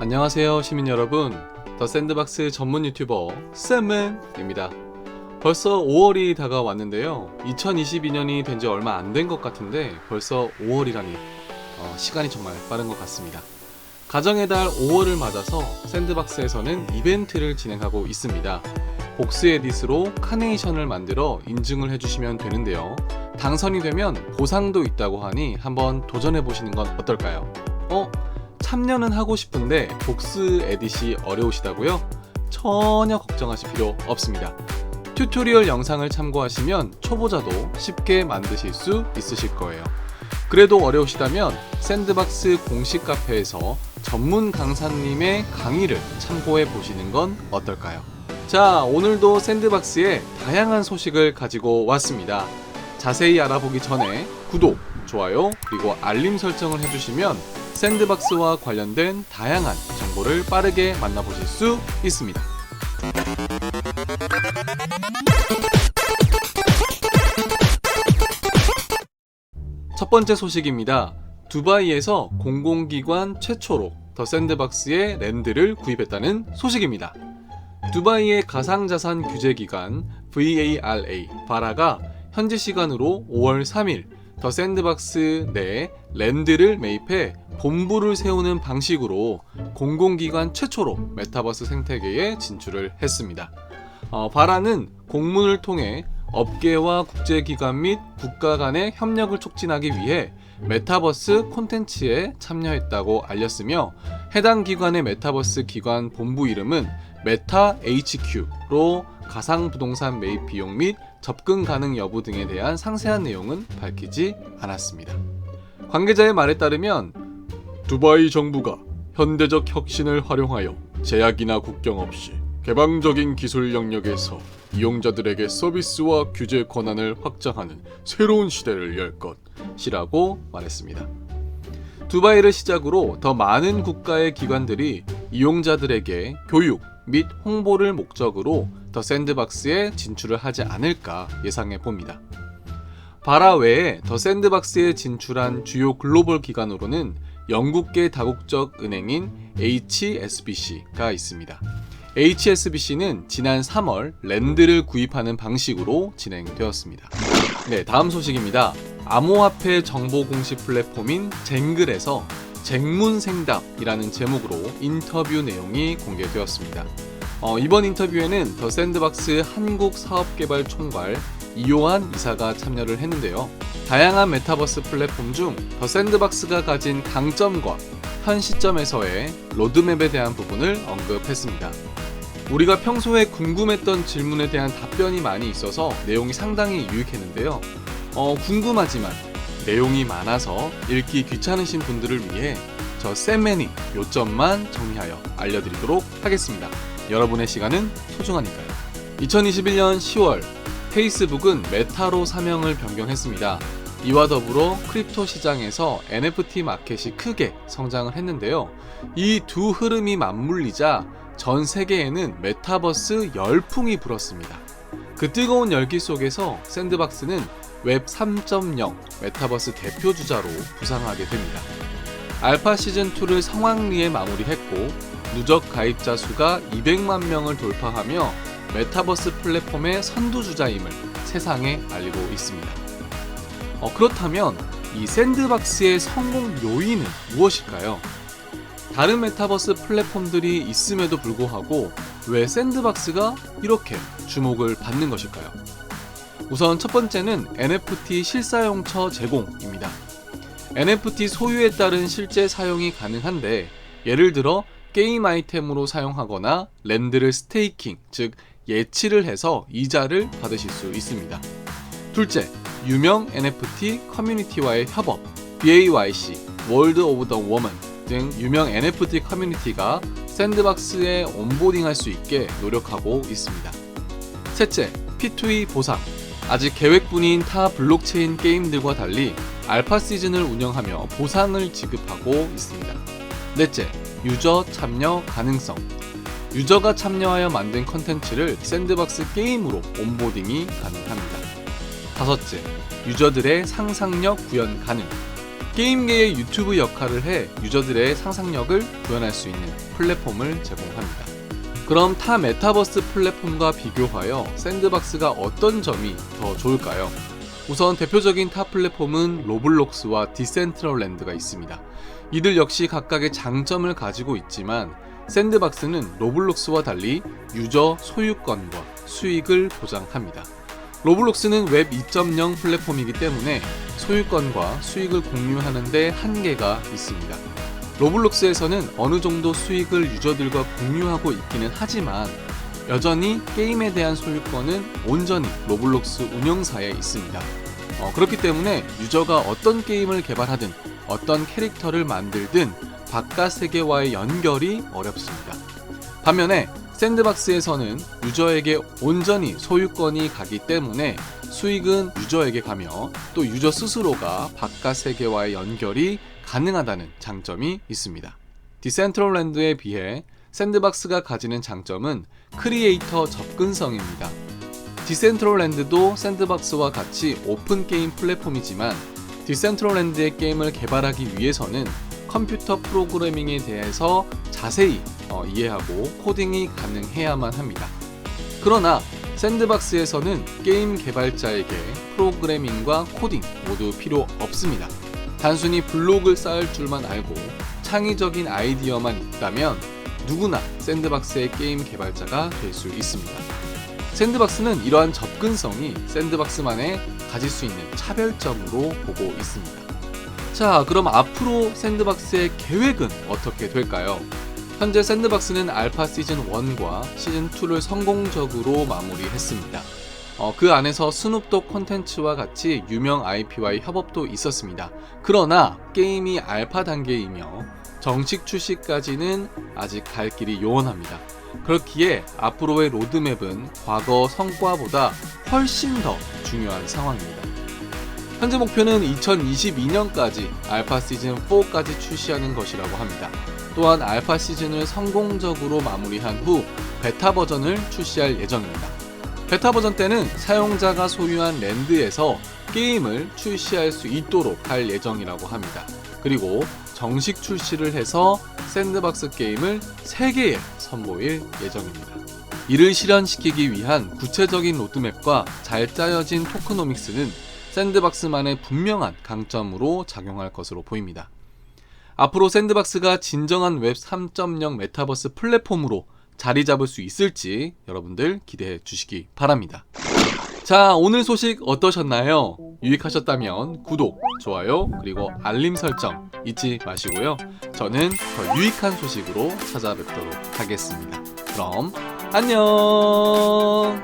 안녕하세요 시민 여러분. 더 샌드박스 전문 유튜버 쌤맨입니다. 벌써 5월이 다가왔는데요. 2022년이 된 지 얼마 안 된 것 같은데 벌써 5월이라니 어, 시간이 정말 빠른 것 같습니다. 가정의 달 5월을 맞아서 샌드박스에서는 이벤트를 진행하고 있습니다. 복스 에디스로 카네이션을 만들어 인증을 해주시면 되는데요. 당선이 되면 보상도 있다고 하니 한번 도전해 보시는 건 어떨까요? 어? 참여는 하고 싶은데 복스 에딧이 어려우시다고요? 전혀 걱정하실 필요 없습니다. 튜토리얼 영상을 참고하시면 초보자도 쉽게 만드실 수 있으실 거예요. 그래도 어려우시다면 샌드박스 공식 카페에서 전문 강사님의 강의를 참고해 보시는 건 어떨까요? 자, 오늘도 샌드박스에 다양한 소식을 가지고 왔습니다. 자세히 알아보기 전에 구독, 좋아요, 그리고 알림 설정을 해주시면 샌드박스와 관련된 다양한 정보를 빠르게 만나보실 수 있습니다. 첫 번째 소식입니다. 두바이에서 공공기관 최초로 더 샌드박스의 랜드를 구입했다는 소식입니다. 두바이의 가상자산 규제기관 VARA 바라가 현지 시간으로 5월 3일 더 샌드박스 내 랜드를 매입해 본부를 세우는 방식으로 공공기관 최초로 메타버스 생태계에 진출을 했습니다. 어, 바라는 공문을 통해 업계와 국제기관 및 국가 간의 협력을 촉진하기 위해 메타버스 콘텐츠에 참여했다고 알렸으며 해당 기관의 메타버스 기관 본부 이름은 메타 HQ로 가상 부동산 매입 비용 및 접근 가능 여부 등에 대한 상세한 내용은 밝히지 않았습니다. 관계자의 말에 따르면 두바이 정부가 현대적 혁신을 활용하여 제약이나 국경 없이 개방적인 기술 영역에서 이용자들에게 서비스와 규제 권한을 확장하는 새로운 시대를 열 것이라고 말했습니다. 두바이를 시작으로 더 많은 국가의 기관들이 이용자들에게 교육 및 홍보를 목적으로 더 샌드박스에 진출을 하지 않을까 예상해 봅니다. 바라 외에 더 샌드박스에 진출한 주요 글로벌 기관으로는 영국계 다국적 은행인 HSBC가 있습니다. HSBC는 지난 3월 랜드를 구입하는 방식으로 진행되었습니다. 네, 다음 소식입니다. 암호화폐 정보 공식 플랫폼인 쟁글에서 쟁문생답이라는 제목으로 인터뷰 내용이 공개되었습니다. 어, 이번 인터뷰에는 더 샌드박스 한국 사업개발 총괄 이요한 이사가 참여를 했는데요. 다양한 메타버스 플랫폼 중 더 샌드박스가 가진 강점과 현 시점에서의 로드맵에 대한 부분을 언급했습니다. 우리가 평소에 궁금했던 질문에 대한 답변이 많이 있어서 내용이 상당히 유익했는데요. 어, 궁금하지만 내용이 많아서 읽기 귀찮으신 분들을 위해 저 쌤맨이 요점만 정리하여 알려드리도록 하겠습니다. 여러분의 시간은 소중하니까요. 2021년 10월 페이스북은 메타로 사명을 변경했습니다. 이와 더불어 크립토 시장에서 NFT 마켓이 크게 성장을 했는데요. 이 두 흐름이 맞물리자 전 세계에는 메타버스 열풍이 불었습니다. 그 뜨거운 열기 속에서 샌드박스는 웹 3.0 메타버스 대표 주자로 부상하게 됩니다. 알파 시즌2를 성황리에 마무리했고 누적 가입자 수가 200만 명을 돌파하며 메타버스 플랫폼의 선두주자임을 세상에 알리고 있습니다. 어, 그렇다면 이 샌드박스의 성공 요인은 무엇일까요? 다른 메타버스 플랫폼들이 있음에도 불구하고 왜 샌드박스가 이렇게 주목을 받는 것일까요? 우선 첫 번째는 NFT 실사용처 제공입니다. NFT 소유에 따른 실제 사용이 가능한데 예를 들어 게임 아이템으로 사용하거나 랜드를 스테이킹, 즉 예치를 해서 이자를 받으실 수 있습니다. 둘째, 유명 NFT 커뮤니티와의 협업, BAYC, 오브 더 워먼 등 유명 NFT 커뮤니티가 샌드박스에 온보딩할 수 있게 노력하고 있습니다. 셋째, P2E 보상. 아직 계획뿐인 타 블록체인 게임들과 달리 알파 시즌을 운영하며 보상을 지급하고 있습니다. 넷째, 유저 참여 가능성. 유저가 참여하여 만든 컨텐츠를 샌드박스 게임으로 온보딩이 가능합니다. 다섯째, 유저들의 상상력 구현 가능. 게임계의 유튜브 역할을 해 유저들의 상상력을 구현할 수 있는 플랫폼을 제공합니다. 그럼 타 메타버스 플랫폼과 비교하여 샌드박스가 어떤 점이 더 좋을까요? 우선 대표적인 타 플랫폼은 로블록스와 디센트럴랜드가 있습니다. 이들 역시 각각의 장점을 가지고 있지만 샌드박스는 로블록스와 달리 유저 소유권과 수익을 보장합니다. 로블록스는 웹 2.0 플랫폼이기 때문에 소유권과 수익을 공유하는데 한계가 있습니다. 로블록스에서는 어느 정도 수익을 유저들과 공유하고 있기는 하지만 여전히 게임에 대한 소유권은 온전히 로블록스 운영사에 있습니다. 어, 그렇기 때문에 유저가 어떤 게임을 개발하든 어떤 캐릭터를 만들든 바깥 세계와의 연결이 어렵습니다. 반면에 샌드박스에서는 유저에게 온전히 소유권이 가기 때문에 수익은 유저에게 가며 또 유저 스스로가 바깥 세계와의 연결이 가능하다는 장점이 있습니다. 디센트럴랜드에 비해 샌드박스가 가지는 장점은 크리에이터 접근성입니다. 디센트럴랜드도 샌드박스와 같이 오픈 게임 플랫폼이지만 디센트럴랜드의 게임을 개발하기 위해서는 컴퓨터 프로그래밍에 대해서 자세히 어, 이해하고 코딩이 가능해야만 합니다. 그러나 샌드박스에서는 게임 개발자에게 프로그래밍과 코딩 모두 필요 없습니다. 단순히 블록을 쌓을 줄만 알고 창의적인 아이디어만 있다면 누구나 샌드박스의 게임 개발자가 될 수 있습니다. 샌드박스는 이러한 접근성이 샌드박스만의 가질 수 있는 차별점으로 보고 있습니다. 자, 그럼 앞으로 샌드박스의 계획은 어떻게 될까요? 현재 샌드박스는 알파 시즌 1과 시즌 2를 성공적으로 마무리했습니다. 어, 그 안에서 스눕독 콘텐츠와 같이 유명 IP와의 협업도 있었습니다. 그러나 게임이 알파 단계이며 정식 출시까지는 아직 갈 길이 요원합니다. 그렇기에 앞으로의 로드맵은 과거 성과보다 훨씬 더 중요한 상황입니다. 현재 목표는 2022년까지 알파 시즌 4까지 출시하는 것이라고 합니다. 또한 알파 시즌을 성공적으로 마무리한 후 베타 버전을 출시할 예정입니다. 베타 버전 때는 사용자가 소유한 랜드에서 게임을 출시할 수 있도록 할 예정이라고 합니다. 그리고 정식 출시를 해서 샌드박스 게임을 세계에 선보일 예정입니다. 이를 실현시키기 위한 구체적인 로드맵과 잘 짜여진 토크노믹스는 샌드박스만의 분명한 강점으로 작용할 것으로 보입니다. 앞으로 샌드박스가 진정한 웹 3.0 메타버스 플랫폼으로 자리 잡을 수 있을지 여러분들 기대해 주시기 바랍니다. 자, 오늘 소식 어떠셨나요? 유익하셨다면 구독, 좋아요, 그리고 알림 설정 잊지 마시고요. 저는 더 유익한 소식으로 찾아뵙도록 하겠습니다. 그럼 안녕!